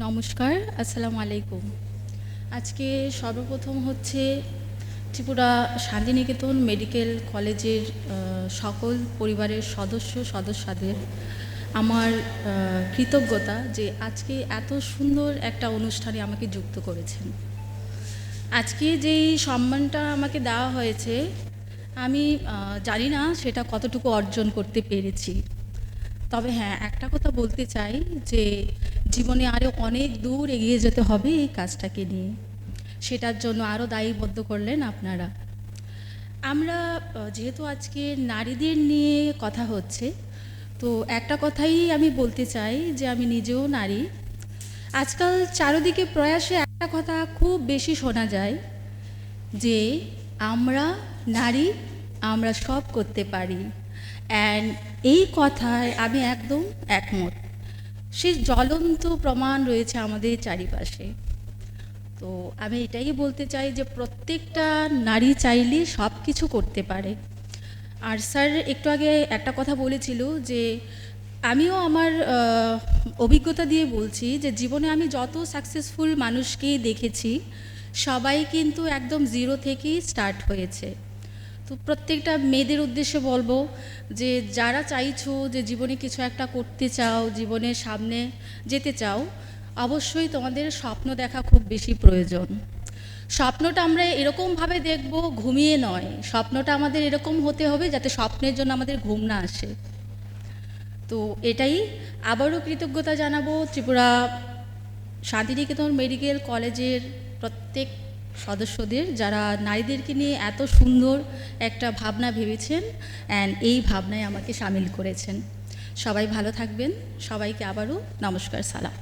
নমস্কার, আসসালামু আলাইকুম। আজকে সর্বপ্রথম হচ্ছে ত্রিপুরা শান্তিনিকেতন মেডিকেল কলেজের সকল পরিবারের সদস্য, সদস্যদের আমার কৃতজ্ঞতা যে আজকে এত সুন্দর একটা অনুষ্ঠানে আমাকে যুক্ত করেছেন। আজকে যেই সম্মানটা আমাকে দেওয়া হয়েছে, আমি জানি না সেটা কতটুকু অর্জন করতে পেরেছি। তবে হ্যাঁ একটা কথা বলতে চাই যে জীবনে আরও অনেক দূর এগিয়ে যেতে হবে এই কাজটাকে নিয়ে। সেটার জন্য আরও দায়ীবদ্ধ করলেন আপনারা। আমরা যেহেতু আজকে নারীদের নিয়ে কথা হচ্ছে, তো একটা কথাই আমি বলতে চাই যে আমি নিজেও নারী। আজকাল চারিদিকে প্রয়াসে একটা কথা খুব বেশি শোনা যায় যে আমরা নারী, আমরা সব করতে পারি। অ্যান্ড এই কথায় আমি একদম একমত। সে জ্বলন্ত প্রমাণ রয়েছে আমাদের চারিপাশে। তো আমি এটাই বলতে চাই যে প্রত্যেকটা নারী চাইলে সব কিছু করতে পারে। আর স্যার একটু আগে একটা কথা বলেছিল যে আমিও আমার অভিজ্ঞতা দিয়ে বলছি যে জীবনে আমি যত সাকসেসফুল মানুষকেই দেখেছি, সবাই কিন্তু একদম জিরো থেকেই স্টার্ট হয়েছে। তো প্রত্যেকটা মেয়েদের উদ্দেশ্যে বলব যে যারা চাইছো যে জীবনে কিছু একটা করতে চাও জীবনের সামনে যেতে চাও, অবশ্যই তোমাদের স্বপ্ন দেখা খুব বেশি প্রয়োজন। স্বপ্নটা আমরা এরকমভাবে দেখব ঘুমিয়ে নয়। স্বপ্নটা আমাদের এরকম হতে হবে যাতে স্বপ্নের জন্য আমাদের ঘুম না আসে। তো এটাই। আবারও কৃতজ্ঞতা জানাব ত্রিপুরা শান্তিনিকেতন মেডিকেল কলেজের প্রত্যেক সদস্যদের, যারা নারীদেরকে নিয়ে এত সুন্দর একটা ভাবনা ভেবেছেন অ্যান্ড এই ভাবনায় আমাকে সামিল করেছেন। সবাই ভালো থাকবেন। সবাইকে আবারও নমস্কার, সালাম।